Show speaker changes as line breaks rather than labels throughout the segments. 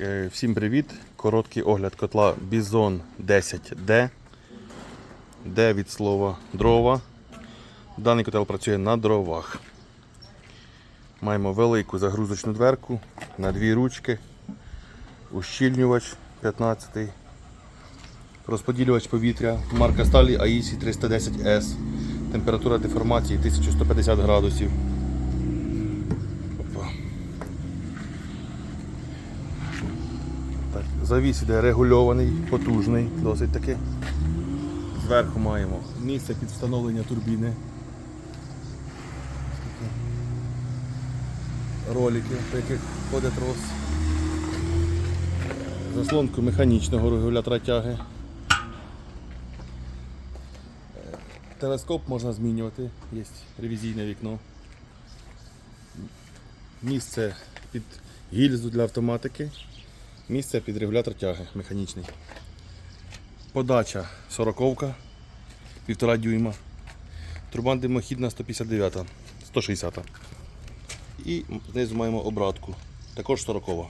Е, Всім привіт! Короткий огляд котла Bison 10D. Д від слова дрова. Даний котел працює на дровах. Маємо велику загрузочну дверку на дві ручки, ущільнювач 15 розподілювач повітря марка сталі AISI 310S. Температура деформації 1150 градусів. Так, завіс іде регульований, потужний, досить таки. Зверху маємо місце під встановлення турбіни. Ролики, по яких ходить трос. Заслонку механічного регулятора тяги. Телескоп можна змінювати, є ревізійне вікно. Місце під гільзу для автоматики. Місце під регулятор тяги механічний. Подача 40 1,5 дюйма. Труба димохідна 159, 160. І знизу маємо обратку. Також 40.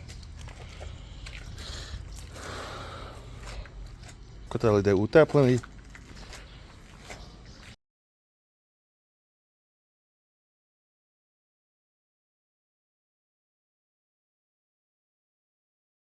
Котел йде утеплений.